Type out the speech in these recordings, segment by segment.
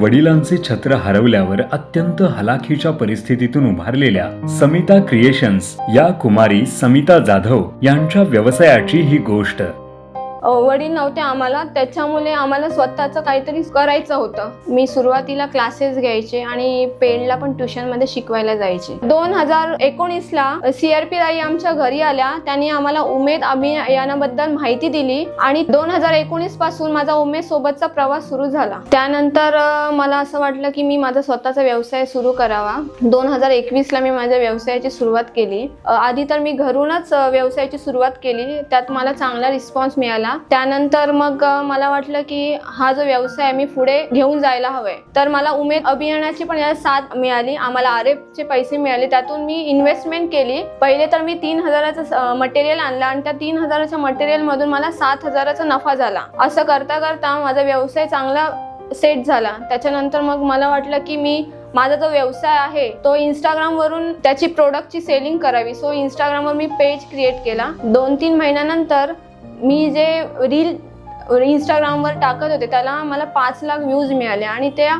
वडिलांचे छत्र हरवल्यावर अत्यंत हलाखीच्या परिस्थितीतून उभारलेल्या समिता क्रिएशन्स या कुमारी समिता जाधव यांच्या व्यवसायाची ही गोष्ट. वडील नव्हते आम्हाला. त्याच्यामुळे आम्हाला स्वतःचं काहीतरी करायचं होतं. मी सुरुवातीला क्लासेस घ्यायचे आणि पेडला पण ट्युशनमध्ये शिकवायला जायचे. दोन हजार एकोणीसला सी आर पी ताई आमच्या घरी आल्या. त्यांनी आम्हाला उमेद अभियानाबद्दल माहिती दिली आणि दोन हजार एकोणीसपासून माझा उमेद सोबतचा प्रवास सुरू झाला. त्यानंतर मला असं वाटलं की मी माझा स्वतःचा व्यवसाय सुरू करावा. दोन हजार एकवीसला मी माझ्या व्यवसायाची सुरुवात केली. आधी तर मी घरूनच व्यवसायाची सुरुवात केली. त्यात मला चांगला रिस्पॉन्स मिळाला. त्यानंतर मग मला वाटलं की हा जो व्यवसाय आहे मी पुढे घेऊन जायला हवंय. तर मला उमेद अभियानाची पण याला साथ मिळाली आम्हाला आर पैसे मिळाले. त्यातून मी इन्व्हेस्टमेंट केली. पहिले तर मी तीन हजाराचं मटेरियल आणलं आणि त्या तीन हजाराच्या मटेरियल मधून मला सात हजाराचा नफा झाला. असं करता करता माझा व्यवसाय चांगला सेट झाला. त्याच्यानंतर मग मला वाटलं की मी माझा जो व्यवसाय आहे तो इंस्टाग्राम वरून त्याची प्रोडक्टची सेलिंग करावी. सो इंस्टाग्रामवर मी पेज क्रिएट केला. दोन तीन महिन्यानंतर मी जे रील इंस्टाग्रामवर टाकत होते त्याला मला पाच लाख व्ह्यूज मिळाले. आणि त्या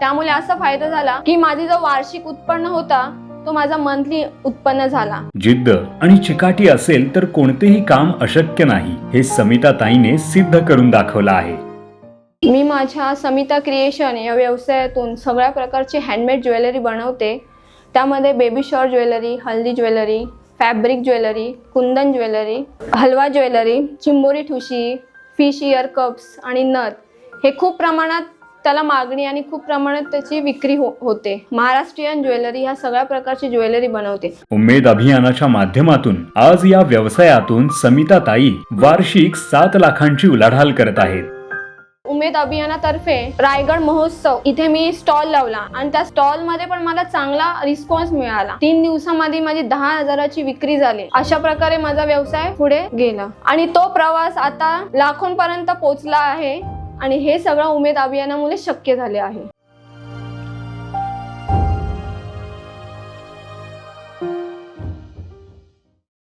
त्यामुळे असा फायदा झाला की माझी जो वार्षिक उत्पन्न होता तो माझा मंथली उत्पन्न झाला. जिद्द आणि चिकाटी असेल तर कोणतेही काम अशक्य नाही हे समिता ताईने सिद्ध करून दाखवलं आहे. मी माझ्या समिता क्रिएशन या व्यवसायातून सगळ्या प्रकारची हँडमेड ज्वेलरी बनवते. त्यामध्ये baby shower jewellery haldi jewellery fabric jewellery kundan jewellery halwa jewellery चिंबोरी ठुशी फिश इयर कप्स आणि नथ हे खूप प्रमाणात त्याला मागणी आणि खूप प्रमाणात त्याची विक्री हो होते. महाराष्ट्रीयन ज्वेलरी ह्या सगळ्या प्रकारची ज्वेलरी बनवते. उमेद अभियानाच्या माध्यमातून आज या व्यवसायातून समिता ताई वार्षिक सात लाखांची उलाढाल करत आहेत. उमेद अभियानातर्फे रायगड महोत्सव. इथे मी स्टॉल लावला आणि त्या स्टॉलमध्ये पण मला चांगला रिस्पॉन्स मिळाला. तीन दिवसामध्ये माझी दहा हजाराची विक्री झाली. अशा प्रकारे माझा व्यवसाय पुढे गेला. आणि तो प्रवास आता लाखोंपर्यंत पोहोचला आहे आणि हे सगळं उमेद अभियानामुळे शक्य झाले आहे.